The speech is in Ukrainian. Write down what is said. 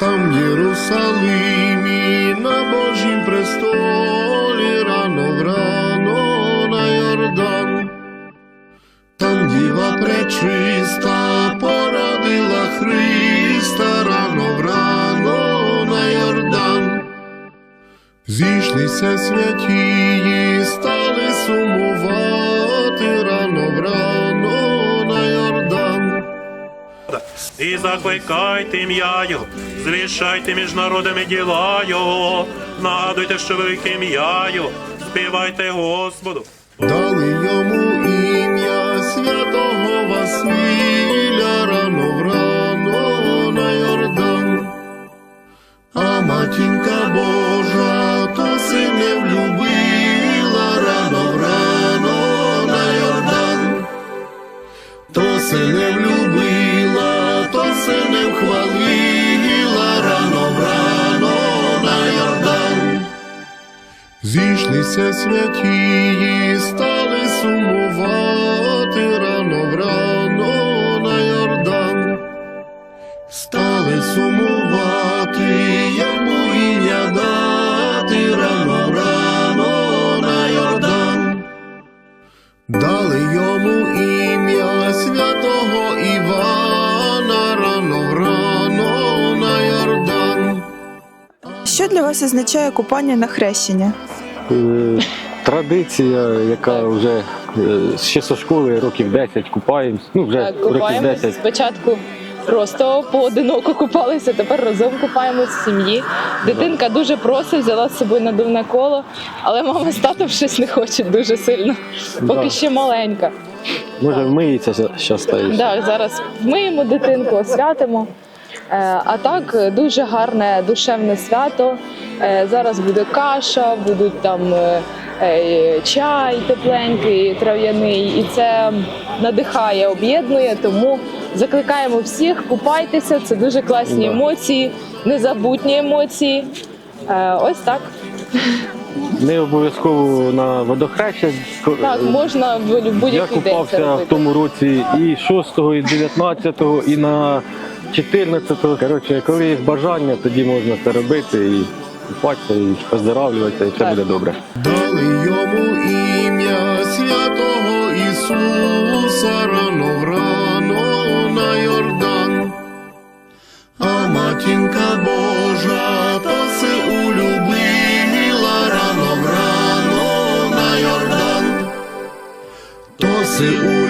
Там в Єрусалимі на Божім престолі рано рано на Йордан. Там діва пречиста породила Христа рано рано на Йордан. Зійшлися святії, стали сумувати рано рано. І закликайте ім'я Його, звішайте між народами діла Його, нагадуйте, що велике ім'я Його, співайте Господу. Дали йому Зійшлися святії, стали сумувати рано рано на Йордан. Стали сумувати, йому ім'я дати рано рано на Йордан. Дали йому ім'я святого Івана рано рано на Йордан. Що для вас означає купання на хрещення? Е, Традиція, яка вже е, ще зі школи років 10 купаємось. Ну вже Так, років 10. спочатку просто поодиноко купалися, тепер разом купаємось в сім'ї. Дитинка дуже просить, взяла з собою надувне коло, але мама з татом щось не хоче дуже сильно, поки Да. ще маленька. Може вмиється зараз стає. Так, зараз вмиємо дитинку, освятимо. Е, А так е, дуже гарне душевне свято. Е, Зараз буде каша, будуть там чай тепленький, трав'яний, і це надихає, об'єднує. Тому закликаємо всіх, купайтеся. Це дуже класні емоції, незабутні емоції. Ось так. Не обов'язково на водохреща. Так, можна в будь-який Я купався день в тому році і 6-го, і 19-го, і на 14. Коротше, коли є бажання, тоді можна це робити і купатися, і оздоравлюватися, і все буде добре. Дали йому ім'я святого Ісуса рано врано на Йордан, а матінка 是无。